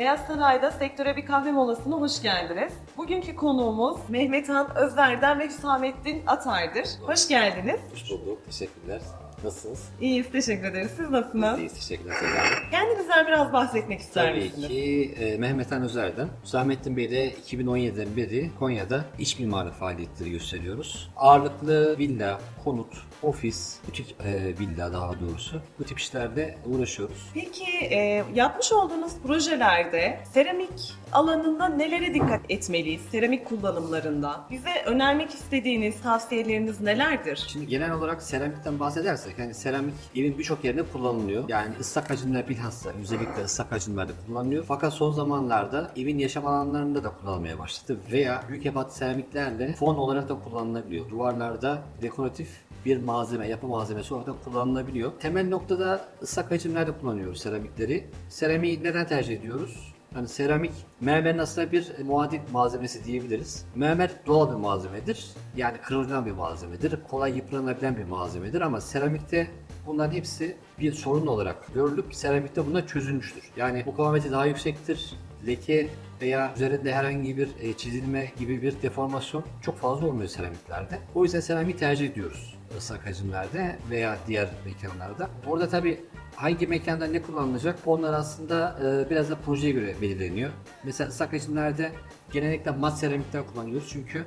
Beyaz Saray'da sektöre bir kahve molasına hoş geldiniz. Bugünkü konuğumuz Mehmethan Özler'den ve Hüsamettin Atar'dır. Hoş geldiniz. Hoş bulduk. Teşekkürler. Nasılsınız? İyiyiz, teşekkür ederiz. Siz nasılsınız? İyiyiz. Teşekkürler Seda Kendinizden biraz bahsetmek ister Tabii misiniz? ki e, Mehmet Han Özer'den. Hüsamettin Bey de 2017'den beri Konya'da iç mimarı faaliyetleri gösteriyoruz. Ağırlıklı villa, konut, ofis, butik e, villa daha doğrusu. Bu tip işlerde uğraşıyoruz. Peki e, yapmış olduğunuz projelerde seramik alanında nelere dikkat etmeliyiz? Seramik kullanımlarında. Bize önermek istediğiniz tavsiyeleriniz nelerdir? Şimdi genel olarak seramikten bahsedersek yani seramik evin birçok yerinde kullanılıyor. Yani ıslak hacimler bilhassa özellikle ıslak hacimlerde kullanılıyor. Fakat son zamanlarda evin yaşam alanlarında da kullanılmaya başladı veya büyük ebat seramiklerle fon olarak da kullanılabiliyor. Duvarlarda dekoratif bir malzeme, yapı malzemesi olarak da kullanılabiliyor. Temel noktada ıslak hacimlerde kullanıyoruz seramikleri. Seramiği neden tercih ediyoruz? Yani seramik mermerin aslında bir muadil malzemesi diyebiliriz. Mermer doğal bir malzemedir. Yani kırılgan bir malzemedir. Kolay yıpranabilen bir malzemedir ama seramikte bunların hepsi bir sorun olarak görülüp seramikte buna çözülmüştür. Yani mukavemeti daha yüksektir. Leke veya üzerinde herhangi bir e, çizilme gibi bir deformasyon çok fazla olmuyor seramiklerde. O yüzden seramik tercih ediyoruz ıslak hacimlerde veya diğer mekanlarda. Orada tabi hangi mekanda ne kullanılacak onlar aslında e, biraz da projeye göre belirleniyor. Mesela ıslak hacimlerde genellikle mat seramikler kullanıyoruz çünkü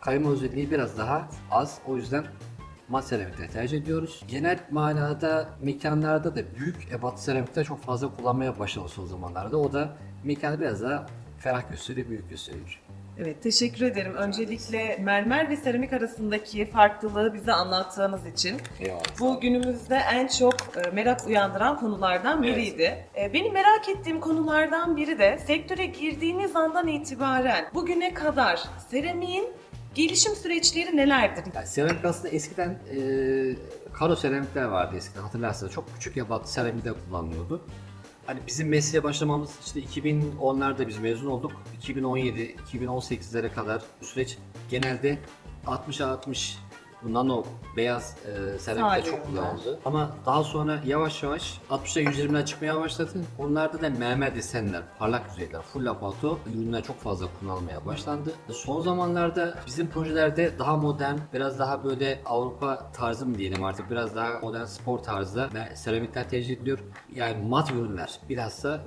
kayma özelliği biraz daha az. O yüzden mat seramikleri tercih ediyoruz. Genel manada mekanlarda da büyük ebat seramikler çok fazla kullanmaya başladı son zamanlarda. O da mekanı biraz daha ferah gösteriyor, büyük gösteriyor. Evet, teşekkür ederim. Öncelikle mermer ve seramik arasındaki farklılığı bize anlattığınız için. Eyvallah. Bu günümüzde en çok e, merak uyandıran konulardan Evet. biriydi. E, Benim merak ettiğim konulardan biri de sektöre girdiğiniz andan itibaren bugüne kadar seramiğin gelişim süreçleri nelerdir? Yani seramik aslında eskiden e, karo seramikler vardı eskiden hatırlarsanız çok küçük ebatlı seramikler kullanılıyordu. Hani bizim mesleğe başlamamız işte 2010'larda biz mezun olduk. 2017, 2018'lere kadar süreç genelde 60'a 60 bu nano beyaz e, seramikler Sade çok kullanıldı. Ama daha sonra yavaş yavaş 60'a 120'ler çıkmaya başladı. Bunlarda da mermer desenler, parlak yüzeyler, full apato ürünler çok fazla kullanılmaya başlandı. Son zamanlarda bizim projelerde daha modern, biraz daha böyle Avrupa tarzı mı diyelim artık biraz daha modern spor tarzda seramikler tercih ediliyor. Yani mat ürünler bilhassa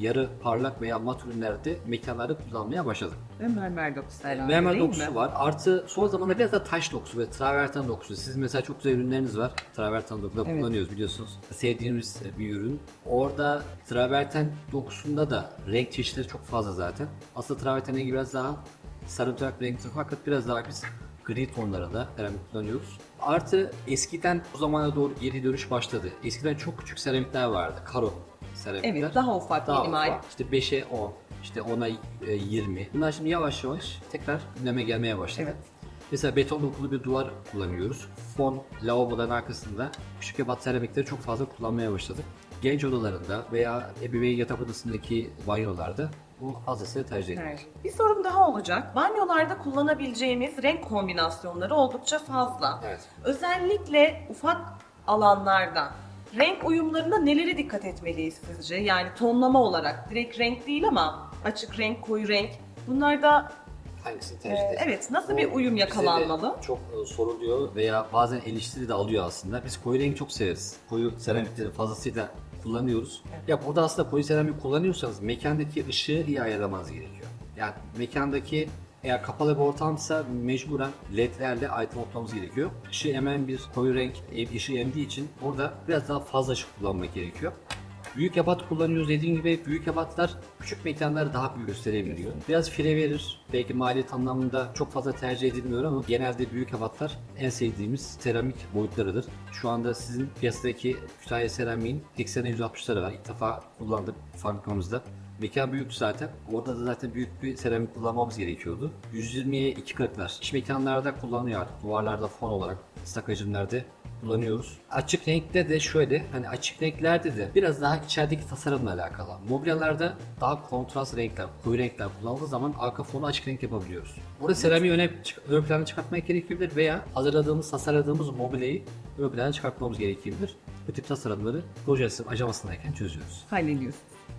yarı parlak veya mat ürünlerde mekanlarda kullanmaya başladık. Ve mermer dokusu herhalde Mermer değil dokusu mi? var. Artı son zamanlarda biraz da taş dokusu ve traverten dokusu. Sizin mesela çok güzel ürünleriniz var. Traverten dokusu da Evet. kullanıyoruz biliyorsunuz. Sevdiğimiz bir ürün. Orada traverten dokusunda da renk çeşitleri çok fazla zaten. Aslında traverten rengi biraz daha sarımsak renkli fakat biraz daha biz gri tonlarında seramik kullanıyoruz. Artı eskiden o zamana doğru geri dönüş başladı. Eskiden çok küçük seramikler vardı. Karo seramikler. Evet, daha ufak Daha minimal. ufak. İşte 5'e 10, işte 10'a e, 20. Bunlar şimdi yavaş yavaş tekrar gündeme gelmeye başladı. Evet. Mesela beton dokulu bir duvar kullanıyoruz. Fon, lavaboların arkasında küçük ebat seramikleri çok fazla kullanmaya başladık. Genç odalarında veya ebeveyn yatak odasındaki banyolarda bu fazlasıyla tercih ediyoruz. Evet. Bir sorum daha olacak. Banyolarda kullanabileceğimiz renk kombinasyonları oldukça fazla. Evet. Özellikle ufak alanlarda renk uyumlarında nelere dikkat etmeliyiz sizce? Yani tonlama olarak direkt renk değil ama açık renk, koyu renk. Bunlarda Hangisini e, tercih ederiz? evet nasıl Bu bir uyum yakalanmalı? Çok e, soruluyor veya bazen eleştiri de alıyor aslında. Biz koyu rengi çok severiz. Koyu seramikleri fazlasıyla kullanıyoruz. Ya burada aslında koyu seramik kullanıyorsanız mekandaki ışığı iyi ayarlamanız gerekiyor. Yani mekandaki eğer kapalı bir ortamsa mecburen ledlerle aydınlatmamız gerekiyor. Işığı emen bir koyu renk ev ışığı emdiği için burada biraz daha fazla ışık kullanmak gerekiyor. Büyük ebat kullanıyoruz dediğim gibi büyük ebatlar küçük mekanları daha büyük gösterebiliyor. Biraz fire verir. Belki maliyet anlamında çok fazla tercih edilmiyor ama genelde büyük ebatlar en sevdiğimiz seramik boyutlarıdır. Şu anda sizin piyasadaki Kütahya seramiğin 80'e 160'ları var. İlk defa kullandık fabrikamızda. Mekan büyük zaten. Orada da zaten büyük bir seramik kullanmamız gerekiyordu. 120'ye 240'lar. İç mekanlarda kullanıyor artık. Duvarlarda fon olarak, ıslak hacimlerde kullanıyoruz. Açık renkte de şöyle hani açık renklerde de biraz daha içerideki tasarımla alakalı. Mobilyalarda daha kontrast renkler, koyu renkler kullanıldığı zaman arka fonu açık renk yapabiliyoruz. Burada seramiği öne, ön plana çıkartmak gerekebilir veya hazırladığımız, tasarladığımız mobilyayı ön plana çıkartmamız gerekebilir. Bu tip tasarımları proje aşamasındayken çözüyoruz. Hallediyoruz.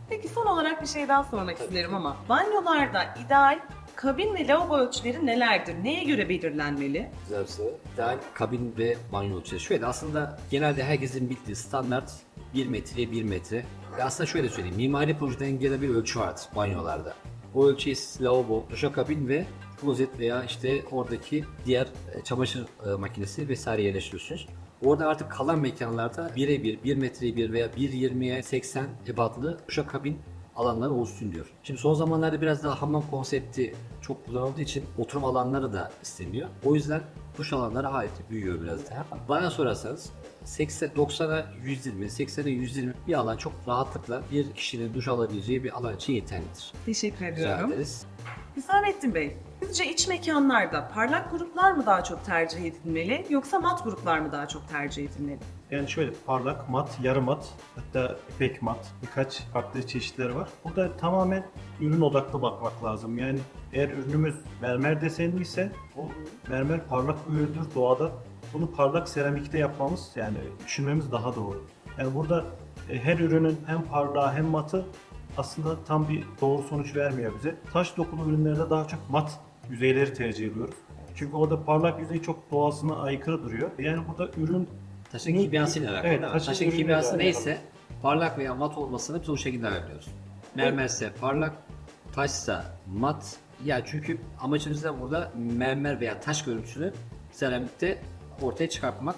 Peki son olarak bir şey daha sormak isterim ama banyolarda ideal kabin ve lavabo ölçüleri nelerdir? Neye göre belirlenmeli? Güzel bir soru. İdeal kabin ve banyo ölçüleri. Şöyle aslında genelde herkesin bildiği standart 1 metre 1 metre. Ve aslında şöyle söyleyeyim. Mimari projeden gelen bir ölçü vardır banyolarda. O ölçüyü siz lavabo, duşakabin ve klozet veya işte oradaki diğer e, çamaşır e, makinesi vesaire yerleştiriyorsunuz. Orada artık kalan mekanlarda birebir 1 metreye 1 veya 1.20'ye 80 ebatlı duşakabin alanlar olsun diyor. Şimdi son zamanlarda biraz daha hamam konsepti çok kullanıldığı için oturum alanları da isteniyor. O yüzden duş alanları hayli büyüyor biraz daha. Bana sorarsanız 80 90'a 120, 80'e 120 bir alan çok rahatlıkla bir kişinin duş alabileceği bir alan için yeterlidir. Teşekkür Rica ediyorum. ederiz. Hüsamettin Bey, sizce iç mekanlarda parlak gruplar mı daha çok tercih edilmeli yoksa mat gruplar mı daha çok tercih edilmeli? Yani şöyle parlak, mat, yarı mat, hatta ipek mat birkaç farklı çeşitleri var. Burada tamamen ürün odaklı bakmak lazım. Yani eğer ürünümüz mermer desenli ise o mermer parlak üründür doğada. Bunu parlak seramikte yapmamız yani düşünmemiz daha doğru. Yani burada e, her ürünün hem parlağı hem matı aslında tam bir doğru sonuç vermiyor bize. Taş dokulu ürünlerde daha çok mat yüzeyleri tercih ediyoruz. Çünkü orada parlak yüzey çok doğasına aykırı duruyor. Yani burada ürün Taşın Ürün- kimyasıyla alakalı. Evet, taşın taşın kimyası alakalı. neyse parlak veya mat olmasını biz o şekilde ayarlıyoruz. Mermerse parlak, taşsa mat. Ya çünkü amacımız da burada mermer veya taş görüntüsünü seramikte ortaya çıkartmak.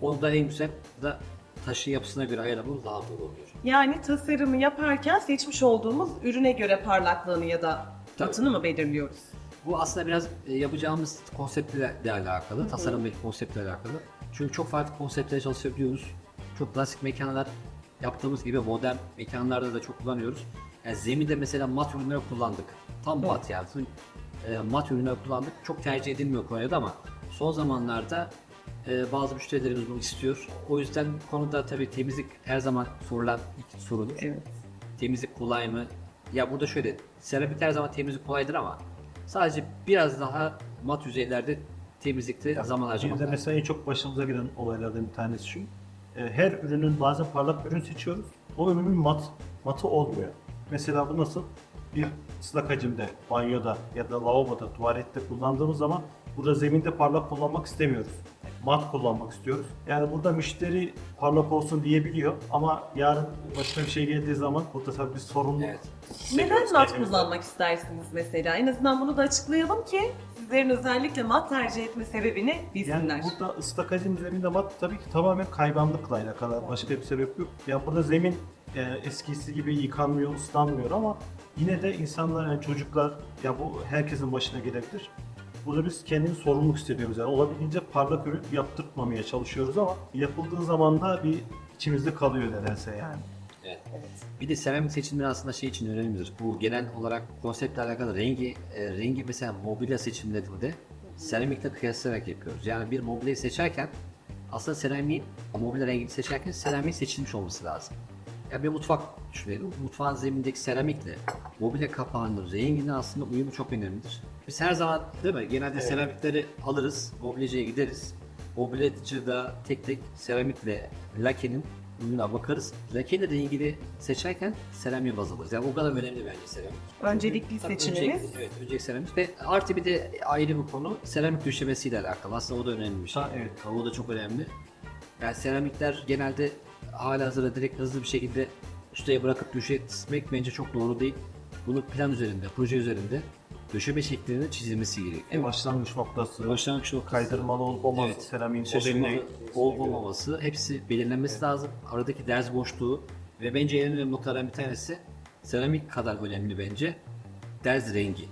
Onu da en güzel da taşın yapısına göre ayarlamamız daha doğru oluyor. Yani tasarımı yaparken seçmiş olduğumuz ürüne göre parlaklığını ya da Tabii. matını mı belirliyoruz? Bu aslında biraz e, yapacağımız konseptle de alakalı, tasarım ve konseptle alakalı. Çünkü çok farklı konseptlere çalışabiliyoruz. Çok klasik mekanlar yaptığımız gibi modern mekanlarda da çok kullanıyoruz. Yani zeminde mesela mat ürünler kullandık. Tam mat yani. E, mat ürünler kullandık. Çok tercih edilmiyor Konya'da ama son zamanlarda e, bazı müşterilerimiz bunu istiyor. O yüzden konuda tabii temizlik her zaman sorulan ilk sorudur Evet. temizlik kolay mı? Ya burada şöyle, seramik her zaman temizlik kolaydır ama sadece biraz daha mat yüzeylerde temizlikte zaman harcamak lazım. mesela en çok başımıza gelen olaylardan bir tanesi şu. E, Her ürünün bazen parlak ürün seçiyoruz. O ürünün mat, matı olmuyor. Mesela bu nasıl? Bir ıslak hacimde, banyoda ya da lavaboda, tuvalette kullandığımız zaman burada zeminde parlak kullanmak istemiyoruz. Mat kullanmak istiyoruz. Yani burada müşteri parlak olsun diyebiliyor ama yarın başına bir şey geldiği zaman burada tabii bir sorumluluk Evet. Neden mat kullanmak istersiniz mesela? En azından bunu da açıklayalım ki sizlerin özellikle mat tercih etme sebebini bilsinler. Yani burada ıslak hacim zeminde mat tabii ki tamamen kayganlıkla alakalı. Başka bir sebep yok. Ya burada zemin e, eskisi gibi yıkanmıyor, ıslanmıyor ama yine de insanlar, yani çocuklar, ya bu herkesin başına gelebilir. Burada biz kendimiz sorumluluk hissediyoruz. Yani olabildiğince parlak ürün yaptırtmamaya çalışıyoruz ama yapıldığı zaman da bir içimizde kalıyor nedense yani. Evet. Bir de seramik seçimleri aslında şey için önemlidir. Bu genel olarak konseptle alakalı rengi, e, rengi mesela mobilya seçimlerinde seramikle kıyaslayarak yapıyoruz. Yani bir mobilyayı seçerken aslında seramiğin mobilya rengini seçerken seramiğin seçilmiş olması lazım. Ya bir mutfak düşünelim. Mutfağın zemindeki seramikle mobilya kapağının renginin aslında uyumu çok önemlidir. Biz her zaman değil mi? Genelde seramikleri alırız, mobilyacıya gideriz. Mobilyacıda tek tek seramikle lakenin uyumuna bakarız. Lakeyle rengini seçerken seramiği baz alırız. Yani o kadar önemli bence seramik. Öncelikli seçimimiz. Evet, öncelik seramik ve artı bir de ayrı bir konu seramik döşemesiyle alakalı. Aslında o da önemli bir şey. Ha, evet. O da çok önemli. Yani seramikler genelde halihazırda direkt hızlı bir şekilde ustaya bırakıp döşetmek bence çok doğru değil. Bunu plan üzerinde, proje üzerinde döşeme şeklinin çizilmesi gerekiyor. Başlangıç noktası, Başlangıç noktası. kaydırmalı olup olmaz, Evet. seramiğin Şaşırmalı olup olmaması hepsi belirlenmesi lazım. Aradaki derz boşluğu ve bence en önemli noktalardan bir tanesi seramik kadar önemli bence derz rengi.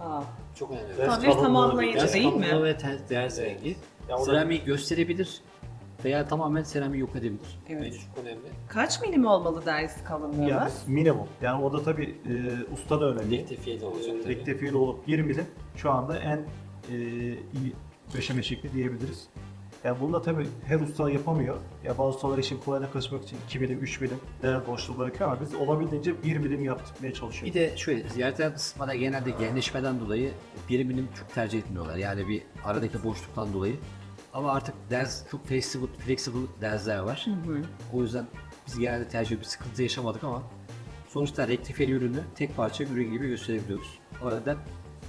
Aa, Çok önemli. Kalınlığı, tamamlayıcı değil mi? kalınlığı ve ter- derz rengi. Ya o da- Seramiği gösterebilir veya tamamen seramiği yok edebilir. Evet. Çok önemli. Kaç milim olmalı ders kalınlığımız? yani minimum. Yani o da tabii e, usta da önemli. Rektifiye de olacak tabii. Rektifiye olup 1 milim şu anda en e, iyi döşeme şekli diyebiliriz. Yani bunu da tabii her usta yapamıyor. Ya bazı ustalar işin kolayına kaçmak için 2 milim, 3 milim değer boşluğu bırakıyor ama biz olabildiğince 1 milim yaptırmaya Bir çalışıyoruz. de şöyle ziyaretler ısıtmada genelde genleşmeden dolayı biriminin çok tercih etmiyorlar. Yani bir aradaki boşluktan dolayı. Ama artık ders çok flexible, flexible dersler var. O yüzden biz genelde tercih bir sıkıntı yaşamadık ama sonuçta rektifiyeli ürünü tek parça ürün gibi gösterebiliyoruz. O yüzden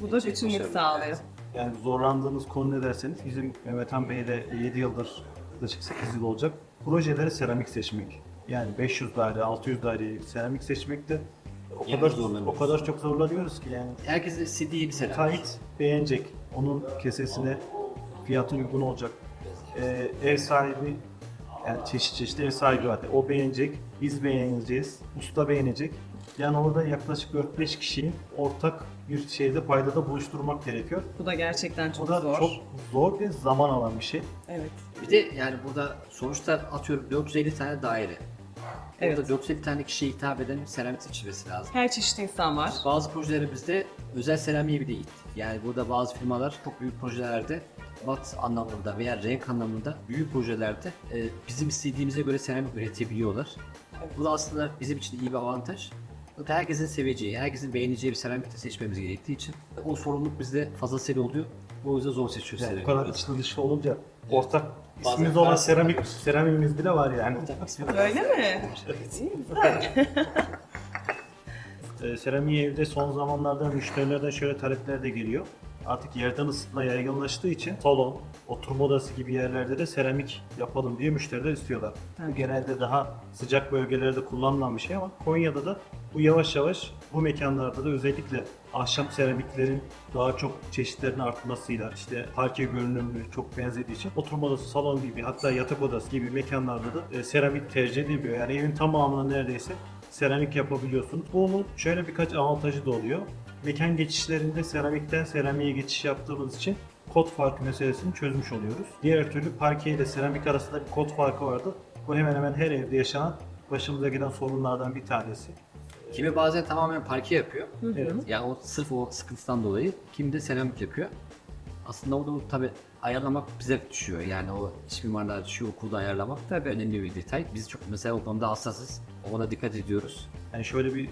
Bu da bütünlük sağlıyor. Yani zorlandığınız konu ne derseniz bizim Mehmet Han Bey ile 7 yıldır yaklaşık 8 yıl olacak projeleri seramik seçmek. Yani 500 daire, 600 daire seramik seçmekte o Yani kadar o kadar çok zorlanıyoruz ki yani herkes istediği bir selam. Müteahhit beğenecek. Onun kesesine fiyatı uygun olacak. Ee, ev sahibi yani çeşit çeşit ev sahibi var. O beğenecek, biz beğeneceğiz, usta beğenecek. Yani orada yaklaşık 4-5 kişiyi ortak bir şeyde paydada buluşturmak gerekiyor. Bu da gerçekten Bu çok da zor. çok zor ve zaman alan bir şey. Evet. Bir de yani burada sonuçta atıyorum 450 tane daire. Evet. Burada 450 tane kişiye hitap eden seramik seçilmesi lazım. Her çeşit insan var. Bazı projelerimizde özel seramiğe bile gittik. Yani burada bazı firmalar çok büyük projelerde mat anlamında veya renk anlamında büyük projelerde e, bizim istediğimize göre seramik üretebiliyorlar. Bu da aslında bizim için iyi bir avantaj. Herkesin seveceği, herkesin beğeneceği bir seramik de seçmemiz gerektiği için o sorumluluk bizde fazlasıyla oluyor. Bu yüzden zor seçiyoruz Yani bu seramik. kadar içli dışlı olunca ortak Bazen ismimiz olan seramik seramimiz bile var yani. Öyle mi? İyi, güzel. E, seramiği evde son zamanlarda müşterilerden şöyle talepler de geliyor. Artık yerden ısıtma yaygınlaştığı için salon, oturma odası gibi yerlerde de seramik yapalım diye müşteriler istiyorlar. Bu genelde daha sıcak bölgelerde kullanılan bir şey ama Konya'da da bu yavaş yavaş bu mekanlarda da özellikle ahşap seramiklerin daha çok çeşitlerin artmasıyla işte parke görünümlü çok benzediği için oturma odası, salon gibi hatta yatak odası gibi mekanlarda da e, seramik tercih ediliyor. Yani evin tamamına neredeyse seramik yapabiliyorsunuz. Bunun şöyle birkaç avantajı da oluyor. Mekan geçişlerinde seramikten seramiğe geçiş yaptığımız için kod farkı meselesini çözmüş oluyoruz. Diğer türlü parke ile seramik arasında bir kod farkı vardı. Bu hemen hemen her evde yaşanan başımıza gelen sorunlardan bir tanesi. Kimi bazen tamamen parke yapıyor. Evet. Yani o sırf o sıkıntıdan dolayı kimi de seramik yapıyor. Aslında onu tabi ayarlamak bize düşüyor. Yani o iç mimarlığa düşüyor okulda ayarlamak Tabii. önemli bir detay. Biz çok mesela o konuda hassasız. Ona dikkat ediyoruz. Yani şöyle bir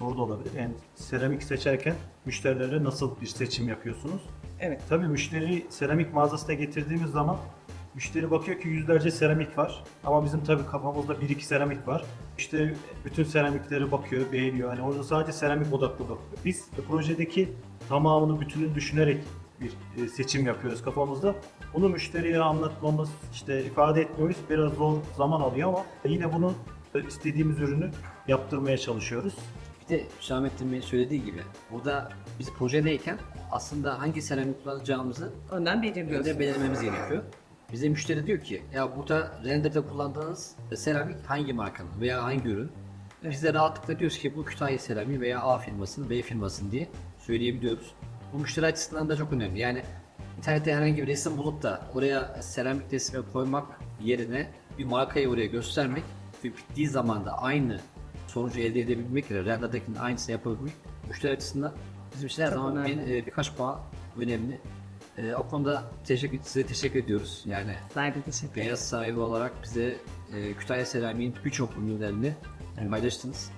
soru da olabilir. Yani seramik seçerken müşterilere nasıl bir seçim yapıyorsunuz? Evet. Tabii müşteri seramik mağazasına getirdiğimiz zaman müşteri bakıyor ki yüzlerce seramik var. Ama bizim tabii kafamızda bir iki seramik var. Müşteri bütün seramikleri bakıyor, beğeniyor. Hani orada sadece seramik odaklı bakıyor. Biz projedeki tamamını bütününü düşünerek bir e, seçim yapıyoruz kafamızda. Bunu müşteriye anlatmamız, işte ifade etmemiz biraz zor zaman alıyor ama yine bunu istediğimiz ürünü yaptırmaya çalışıyoruz. De Hüsamettin Bey'in söylediği gibi burada biz projedeyken aslında hangi seramik kullanacağımızı Önden belirliyorsun. önce belirlememiz gerekiyor. Bize müşteri diyor ki ya burada renderde kullandığınız seramik hangi markanın veya hangi ürün? Biz de rahatlıkla diyoruz ki bu Kütahya seramiği veya A firmasının, B firmasının diye söyleyebiliyoruz. Bu müşteri açısından da çok önemli. Yani internette herhangi bir resim bulup da oraya seramik resmi koymak yerine bir markayı oraya göstermek ve bittiği zaman da aynı sonucu elde edebilmek ile renderdekinin aynısını yapabilmek müşteri açısından bizim için her zaman bir, e, birkaç puan önemli. E, o konuda teşekkür, size teşekkür ediyoruz. Yani Ben de teşekkür ederim. beyaz sahibi olarak bize e, Kütahya Seramiğin birçok ürünlerini paylaştınız.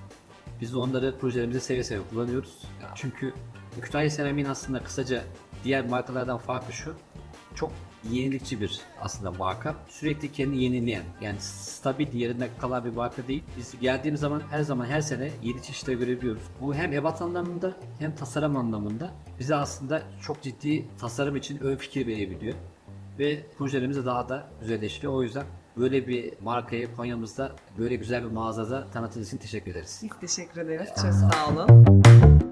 Biz de onları projelerimizde seve seve kullanıyoruz. Çünkü Kütahya Seramiğin aslında kısaca diğer markalardan farklı şu. Çok yenilikçi bir aslında marka. Sürekli kendini yenileyen yani stabil yerinde kalan bir marka değil. Biz geldiğimiz zaman her zaman her sene yeni çeşitler görebiliyoruz. Bu hem ebat anlamında hem tasarım anlamında bize aslında çok ciddi tasarım için ön fikir verebiliyor ve projelerimizi daha da güzelleştiriyor. O yüzden böyle bir markayı Konya'mızda böyle güzel bir mağazada tanıtınız için teşekkür ederiz. Biz teşekkür ederiz. Çok sağ olun.